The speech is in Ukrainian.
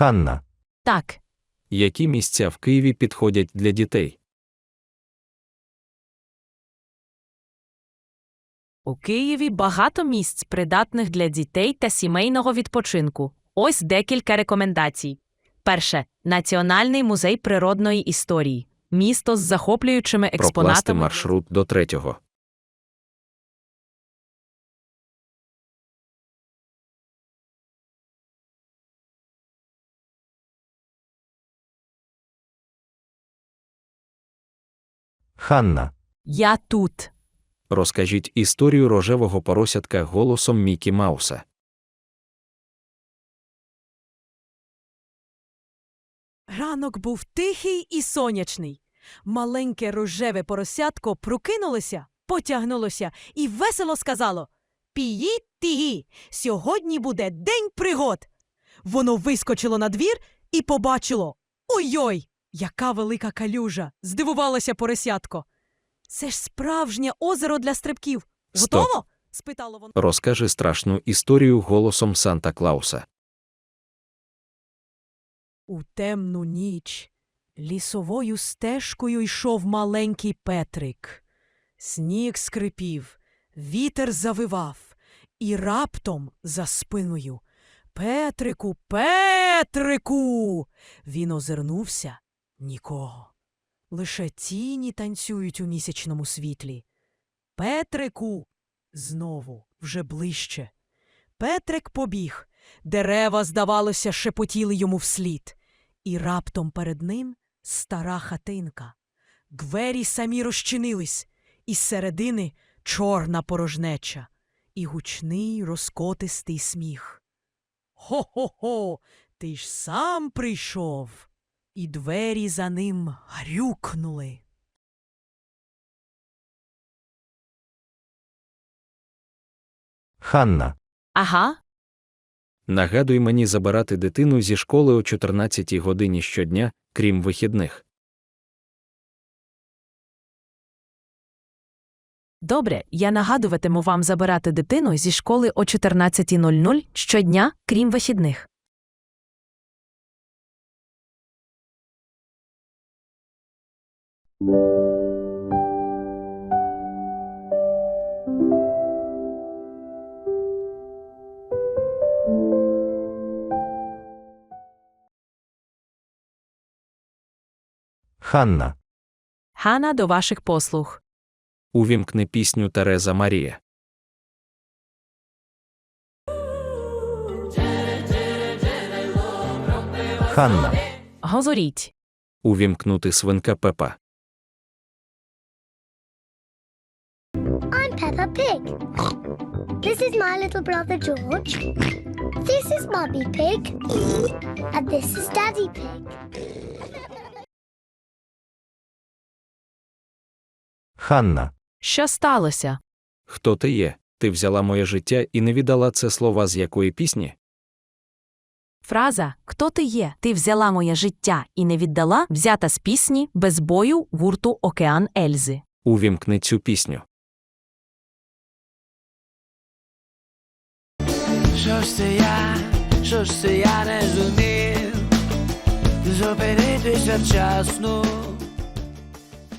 Ханна. Так. Які місця в Києві підходять для дітей? У Києві багато місць, придатних для дітей та сімейного відпочинку. Ось декілька рекомендацій. Перше Національний музей природної історії. Місто з захоплюючими Прокласти експонатами. маршрут до третього. Ханна. Я тут. Розкажіть історію рожевого поросятка голосом Мікі Мауса. Ранок був тихий і сонячний. Маленьке рожеве поросятко прокинулося, потягнулося і весело сказало Пії-тігі, сьогодні буде день пригод. Воно вискочило на двір і побачило Ой-ой, яка велика калюжа! здивувалося поросятко. Це ж справжнє озеро для стрибків. Стоп. Готово? спитало воно. Розкажи страшну історію голосом Санта Клауса. У темну ніч лісовою стежкою йшов маленький Петрик. Сніг скрипів, вітер завивав, і раптом за спиною Петрику, Петрику. Він озирнувся нікого. Лише тіні танцюють у місячному світлі. Петрику знову вже ближче. Петрик побіг. Дерева, здавалося, шепотіли йому вслід. І раптом перед ним стара хатинка. Двері самі розчинились, і з середини чорна порожнеча, і гучний розкотистий сміх. Хо-хо-хо, ти ж сам прийшов. І двері за ним грюкнули. Ханна. Ага. Нагадуй мені забирати дитину зі школи о 14 годині щодня, крім вихідних. Добре, я нагадуватиму вам забирати дитину зі школи о 14.00 щодня, крім вихідних. Ханна. Хана до ваших послуг. Увімкни пісню Тереза Марія. Ханна. Говоріть. Увімкнути свинка Пепа. I'm Peppa Pig. This is my little brother George. This is Mummy Pig. And this is Daddy Pig. Ханна. Що сталося? Хто ти є? Ти взяла моє життя і не віддала це слова з якої пісні? Фраза Хто ти є? Ти взяла моє життя і не віддала взята з пісні без бою гурту Океан Ельзи. Увімкни цю пісню. Що ж це я, що ж це я не зумів зупинитися вчасно.